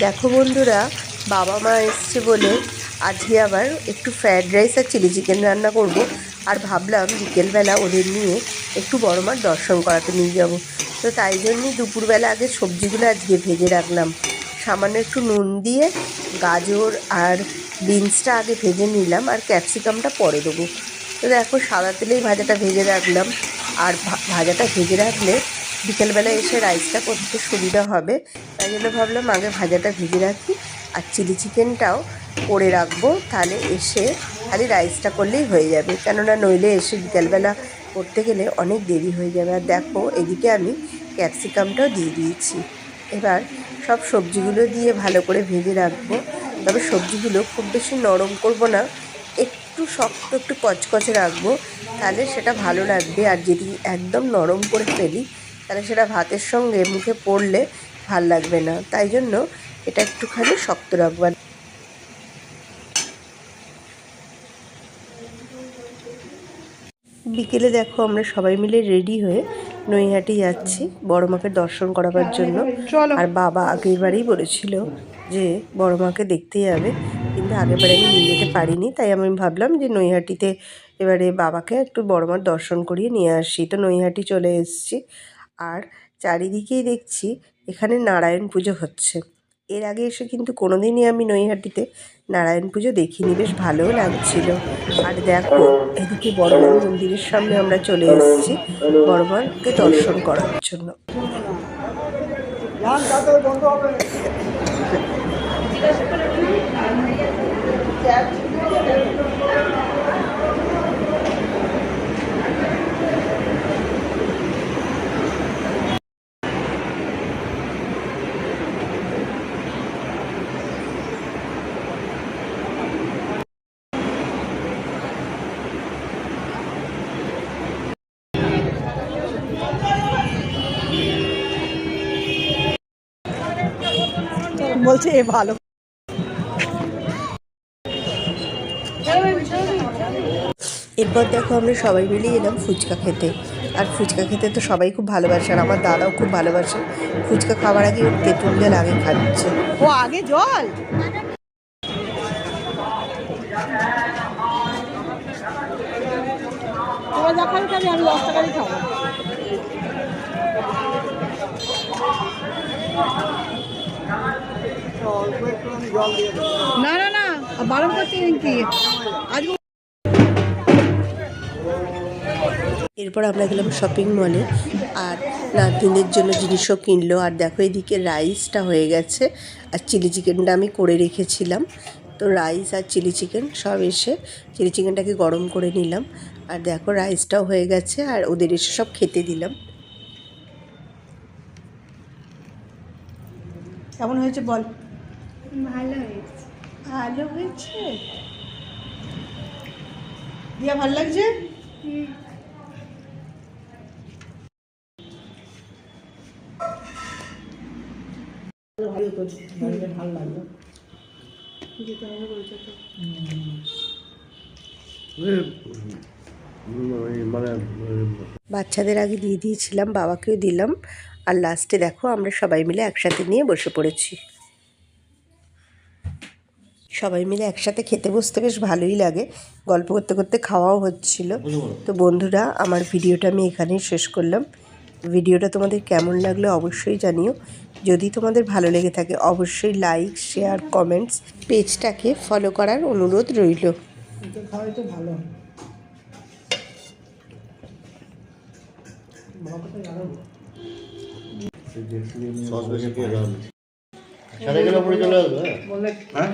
দেখো বন্ধুরা, বাবা মা এসছে বলে আজকে আবার একটু ফ্রায়েড রাইস আর চিলি চিকেন রান্না করব। আর ভাবলাম বিকেলবেলা ওদের নিয়ে একটু বড় মার দর্শন করাতে নিয়ে যাব। তো তাই জন্যই দুপুরবেলা আগে সবজিগুলো আজকে ভেজে রাখলাম। সামান্য একটু নুন দিয়ে গাজর আর বিনসটা আগে ভেজে নিলাম আর ক্যাপসিকামটা পরে দেবো। তো দেখো সাদা তেলেই ভাজাটা ভেজে রাখলাম। আর ভাজাটা ভেজে রাখলে বিকেলবেলা এসে রাইসটা করতে সুবিধা হবে। তাই জন্য ভাবলাম আগে ভাজাটা ভেজে রাখি, আর চিলি চিকেনটাও করে রাখব। তাহলে এসে খালি রাইসটা করলেই হয়ে যাবে। কেননা নইলে এসে বিকেলবেলা করতে গেলে অনেক দেরি হয়ে যাবে। আর দেখো, এদিকে আমি ক্যাপসিকামটাও দিয়ে দিয়েছি। এবার সব সবজিগুলো দিয়ে ভালো করে ভেজে রাখব। তবে সবজিগুলো খুব বেশি নরম করব না, একটু শক্ত, একটু কচকচে রাখব। তাহলে সেটা ভালো লাগবে। আর যদি একদম নরম করে ফেলি, তাহলে সেটা ভাতের সঙ্গে মুখে পড়লে ভালো লাগবে না। তাই জন্য এটা একটুখানি শক্ত রাখব। আর বিকেলে দেখো আমরা সবাই মিলে রেডি হয়ে নৈহাটি যাচ্ছি বড় মাকে দর্শন করাবার জন্য। আর বাবা আগের বারেই বলেছিল যে বড় মাকে দেখতে যাবে। কিন্তু আগের বারে আমি নিয়ে যেতে পারিনি। তাই আমি ভাবলাম যে নৈহাটিতে এবারে বাবাকে একটু বড় মার দর্শন করিয়ে নিয়ে আসি। তো নৈহাটি চলে এসেছি। আর চারিদিকেই দেখছি এখানে নারায়ণ পুজো হচ্ছে। এর আগে এসে কিন্তু কোনোদিনই আমি নৈহাটিতে নারায়ণ পুজো দেখিনি, বেশ ভালোও লাগছিল। আর দেখো, এদিকে বড়মার মন্দিরের সামনে আমরা চলে এসেছি বড়মাকে দর্শন করার জন্য। বলছে, এ ভালো। এরপর দেখো আমরা সবাই মিলে এলাম ফুচকা খেতে। আর ফুচকা খেতে তো সবাই খুব ভালোবাসে, আর আমার দাদাও খুব ভালোবাসে। ফুচকা খাওয়ার আগে তেঁতুল জল আগে খাচ্ছে। ও, আগে জল? দশ খাব। না না না বারণ করছি কি আজকে এরপর আমরা গেলাম শপিং মলে আর নাতনিদের জন্য জিনিসও কিনলো। আর দেখো এদিকে রাইসটা হয়ে গেছে আর চিলি চিকেনটা আমি করে রেখেছিলাম। তো রাইস আর চিলি চিকেন সব এসে চিলি চিকেনটাকে গরম করে নিলাম। আর দেখো রাইসটাও হয়ে গেছে আর ওদের এসে সব খেতে দিলাম। কেমন হয়েছে বল? ভালো হয়েছে। ভালো হয়েছে? দিয়া ভালো লাগছে? মানে বাচ্চাদের আগে দিয়ে দিয়েছিলাম বাবাকেও দিলাম। আর লাস্টে দেখো আমরা সবাই মিলে একসাথে নিয়ে বসে পড়েছি। সবাই মিলে একসাথে খেতে বসতে বেশ ভালোই লাগে। গল্প করতে করতে খাওয়াও হচ্ছিল। তো বন্ধুরা আমার ভিডিওটা আমি এখানেই শেষ করলাম। ভিডিওটা তোমাদের কেমন লাগল অবশ্যই জানিও। যদি তোমাদের ভালো লেগে থাকে অবশ্যই লাইক শেয়ার কমেন্টস পেজটাকে ফলো করার অনুরোধ রইল। খাওয়াই তো ভালো সস বেশি খেয়ে দাও সাড়ে গেলে পরে চলে আসবে হ্যাঁ?